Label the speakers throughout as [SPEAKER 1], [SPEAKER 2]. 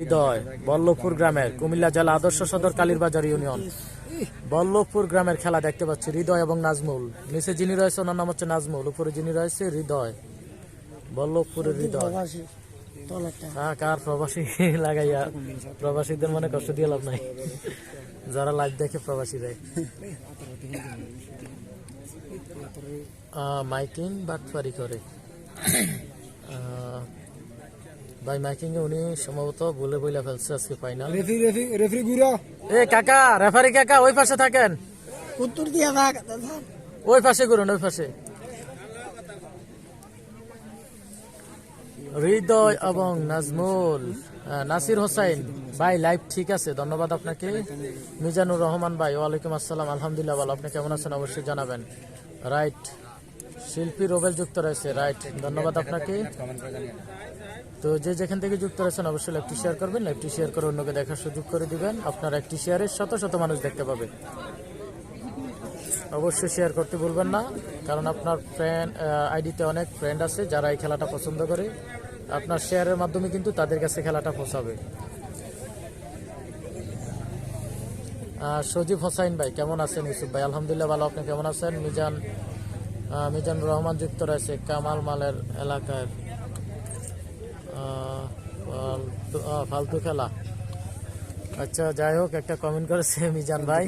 [SPEAKER 1] হৃদয়, বল্লভপুর গ্রামের কুমিল্লা জেলা আদর্শ সদর কালীরবাজার ইউনিয়ন। বল্লভপুর গ্রামের খেলা দেখতে পাচ্ছি হৃদয় এবং নাজমুল। নিচে যিনি রয়েছে, ওনার নাম হচ্ছে নাজমুল, উপরে যিনি রয়েছে, হৃদয়। বল্লভপুরের হৃদয়। হ্যাঁ কার প্রবাসী লাগাইয়া প্রবাসীদের মনে কষ্ট দিয়ে লাভ নাই। যারা লাইভ দেখে প্রবাসীরা মাইকিং বাটপারি করে। ভাই মাইকিং এ উনি সম্ভবত বলে বইলা ফেলছে আজকে ফাইনাল
[SPEAKER 2] রেফি রেফি রেফি গুড়া।
[SPEAKER 1] এ কাকা রেফারি কাকা ওই পাশে থাকেন।
[SPEAKER 2] উত্তর দিয়া থাক
[SPEAKER 1] ওই পাশে করুন ওই পাশে। হৃদয় এবং নাজমুল নাসির হোসাইন ভাই লাইভ ঠিক আছে ধন্যবাদ আপনাকে। মিজানুর রহমান ভাই ওয়ালাইকুম আসসালাম আলহামদুলিল্লাহ ভালো। আপনি কেমন আছেন? অবশ্যই জানাবেন। রাইট শিল্পী রোবেল যুক্ত রয়েছে, রাইট, ধন্যবাদ আপনাকে। তো যে যেখান থেকে যুক্ত রয়েছেন, অবশ্যই লাইভটি শেয়ার করবেন, লাইভটি শেয়ার করে অন্যকে দেখার সুযোগ করে দিবেন। আপনার একটি শেয়ারে শত শত মানুষ দেখতে পাবে। অবশ্যই শেয়ার করতে ভুলবেন না, কারণ আপনার ফ্রেন্ড আইডিতে অনেক ফ্রেন্ড আছে যারা এই খেলাটা পছন্দ করে। আপনার শেয়ারের মাধ্যমে কিন্তু তাদের কাছে খেলাটা পৌঁছাবে। সজীব হোসাইন ভাই, কেমন আছেন ইউসুফ ভাই? আলহামদুলিল্লাহ ভালো, আপনি কেমন আছেন? মিজান মিজানুর রহমান যুক্ত রয়েছে কামাল মালের এলাকার ফালতু খেলা। আচ্ছা যাই হোক, একটা কমেন্ট করেছে মিজান ভাই।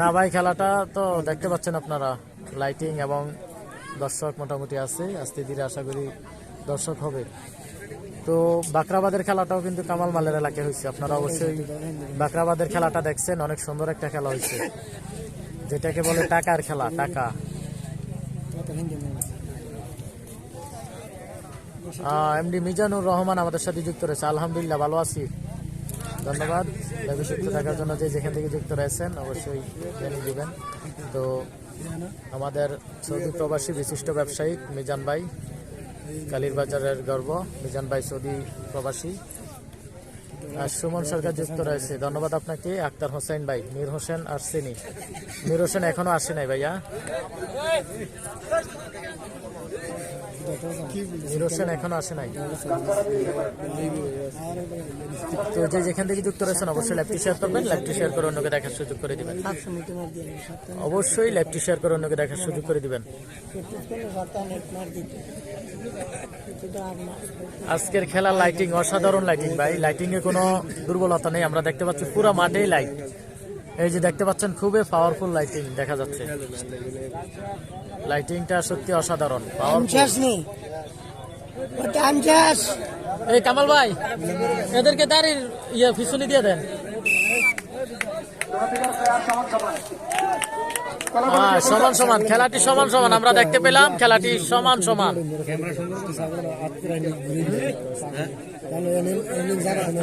[SPEAKER 1] না ভাই, খেলাটা তো দেখতে পাচ্ছেন আপনারা। লাইটিং এবং দর্শক মোটামুটি আছে। আস্তে ধীরে আশা করি দর্শক হবে। তো বাকরাবাদের খেলাটাও কিন্তু কামাল মালের এলাকায় হয়েছে। আপনারা অবশ্যই বাকরাবাদের খেলাটা দেখছেন। অনেক সুন্দর একটা খেলা হয়েছে। যেটাকে বলে টাকার খেলা, টাকা। এমডি মিজানুর রহমান আমাদের সাথে যুক্ত রয়েছে। আলহামদুলিল্লাহ, ভালো আছি। ধন্যবাদ। লাইভে যুক্ত থাকার জন্য যে যেখান থেকে যুক্ত রয়েছেন, অবশ্যই জানিয়ে দিবেন তো আমাদের সৌদি প্রবাসী বিশিষ্ট ব্যবসায়ী মিজান ভাই কালীর বাজারের গর্ব। মিজান ভাই, সৌদি প্রবাসী। সুমন সরকার যুক্ত রয়েছে। ধন্যবাদ আপনাকে, আক্তার হোসেন ভাই, মীর হোসেন আর আসছেনি মীর হোসেন এখনও আসে নাই ভাইয়া। মীর হোসেন এখনও আসে নাই? তো যে যেখান থেকে যুক্ত রয়েছেন, অবশ্যই লাইভটি শেয়ার করবেন লাইভটি শেয়ার করে অন্যকে দেখার সুযোগ করে দিবেন। অবশ্যই লাইভটি শেয়ার করে অন্যকে দেখার সুযোগ করে দিবেন। আজকের খেলার লাইটিং অসাধারণ লাইটিং ভাই। লাইটিং এ কোনো দুর্বলতা নেই, আমরা দেখতে পাচ্ছি পুরো মাঠেই লাইট এই যে দেখতে পাচ্ছেন খুবই পাওয়ারফুল লাইটিং দেখা যাচ্ছে। লাইটিংটা সত্যি অসাধারণ এই কামাল ভাই এদেরকে দাঁড়িয়ে ইয়ে ফিসুনি দিয়ে দেন। হ্যাঁ, সমান সমান খেলাটি সমান সমান আমরা দেখতে পেলাম খেলাটি সমান সমান।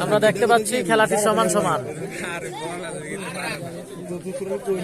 [SPEAKER 1] আমরা দেখতে পাচ্ছি খেলাটি সমান সমান। নতুন করে